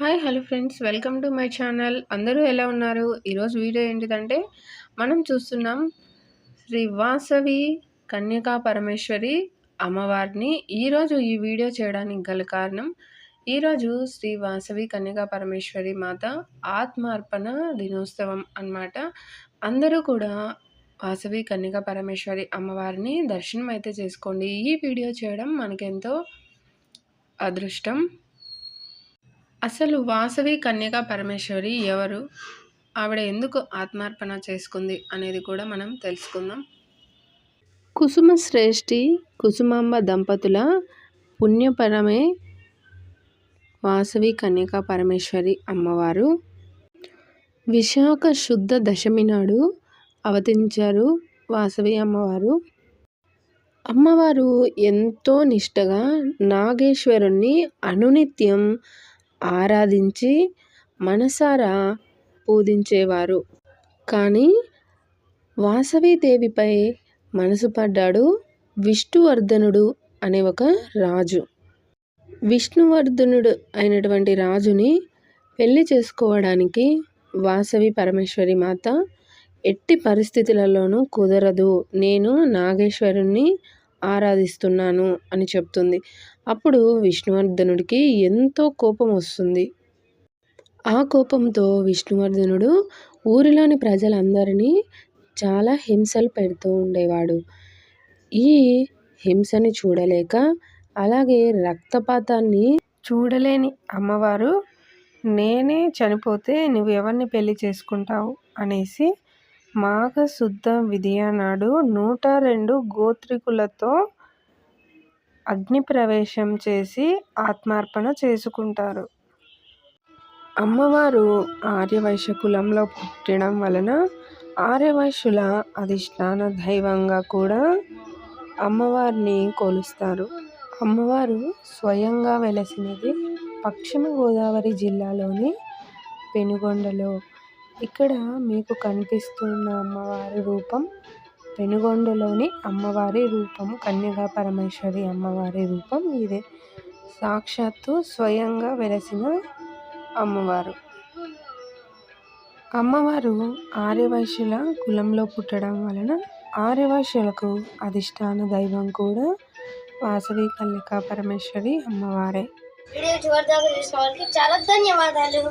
Hi hello friends. Welcome to my channel. అందరూ ఎలా ఉన్నారు? ఈరోజు వీడియో ఏంటిదంటే మనం చూస్తున్నాం శ్రీ వాసవి కన్యకా పరమేశ్వరి అమ్మవారిని. ఈరోజు ఈ వీడియో చేయడానికి గల కారణం ఈరోజు శ్రీ వాసవి కన్యకా పరమేశ్వరి మాత ఆత్మార్పణ దినోత్సవం అన్నమాట. అందరూ కూడా వాసవి కన్యకా పరమేశ్వరి అమ్మవారిని దర్శనం అయితే చేసుకోండి. ఈ వీడియో చేయడం మనకెంతో అదృష్టం. అసలు వాసవి కన్యకా పరమేశ్వరి ఎవరు? ఆవిడ ఎందుకు ఆత్మార్పణ చేసుకుంది అనేది కూడా మనం తెలుసుకుందాం. కుసుమ శ్రేష్ఠి కుసుమాంబ దంపతుల పుణ్యపరమే వాసవి కన్యకా పరమేశ్వరి అమ్మవారు. విశాఖ శుద్ధ దశమి నాడు అవతరించారు వాసవి అమ్మవారు. అమ్మవారు ఎంతో నిష్టగా నాగేశ్వరుణ్ణి అనునిత్యం ఆరాధించి మనసారా పూజించేవారు. కానీ వాసవీదేవిపై మనసు పడ్డాడు విష్ణువర్ధనుడు అనే ఒక రాజు. విష్ణువర్ధనుడు అయినటువంటి రాజుని పెళ్ళి చేసుకోవడానికి వాసవి పరమేశ్వరి మాత ఎట్టి పరిస్థితులలోనూ కుదరదు. నేను నాగేశ్వరుణ్ణి ఆరాధిస్తున్నాను అని చెప్తుంది. అప్పుడు విష్ణువర్ధనుడికి ఎంతో కోపం వస్తుంది. ఆ కోపంతో విష్ణువర్ధనుడు ఊరిలోని ప్రజలందరినీ చాలా హింసలు పెడుతూ ఉండేవాడు. ఈ హింసని చూడలేక అలాగే రక్తపాతాన్ని చూడలేని అమ్మవారు నేనే చనిపోతే నువ్వు ఎవరిని పెళ్ళి చేసుకుంటావు? అనేసి మాఘశుద్ధ విదియ నాడు నూట రెండు గోత్రికులతో అగ్నిప్రవేశం చేసి ఆత్మార్పణ చేసుకుంటారు. అమ్మవారు ఆర్యవైశ్య కులంలో పుట్టడం వలన ఆర్యవైశ్యుల అధిష్టాన దైవంగా కూడా అమ్మవారిని కొలుస్తారు. అమ్మవారు స్వయంగా వెలసినది పశ్చిమ గోదావరి జిల్లాలోని పెనుగొండలో ఇక్కడ మీకు కనిపిస్తున్న అమ్మవారి రూపం పెనుగొండలోని అమ్మవారి రూపం కన్యగా పరమేశ్వరి అమ్మవారి రూపం ఇదే. సాక్షాత్తు స్వయంగా వెలసిన అమ్మవారు. అమ్మవారు ఆర్యవైశ్యుల కులంలో పుట్టడం వలన ఆర్యవైశ్యులకు అధిష్టాన దైవం కూడా వాసవి కన్యకా పరమేశ్వరి అమ్మవారే. వీడియో చూసిన వాళ్ళకి చాలా ధన్యవాదాలు.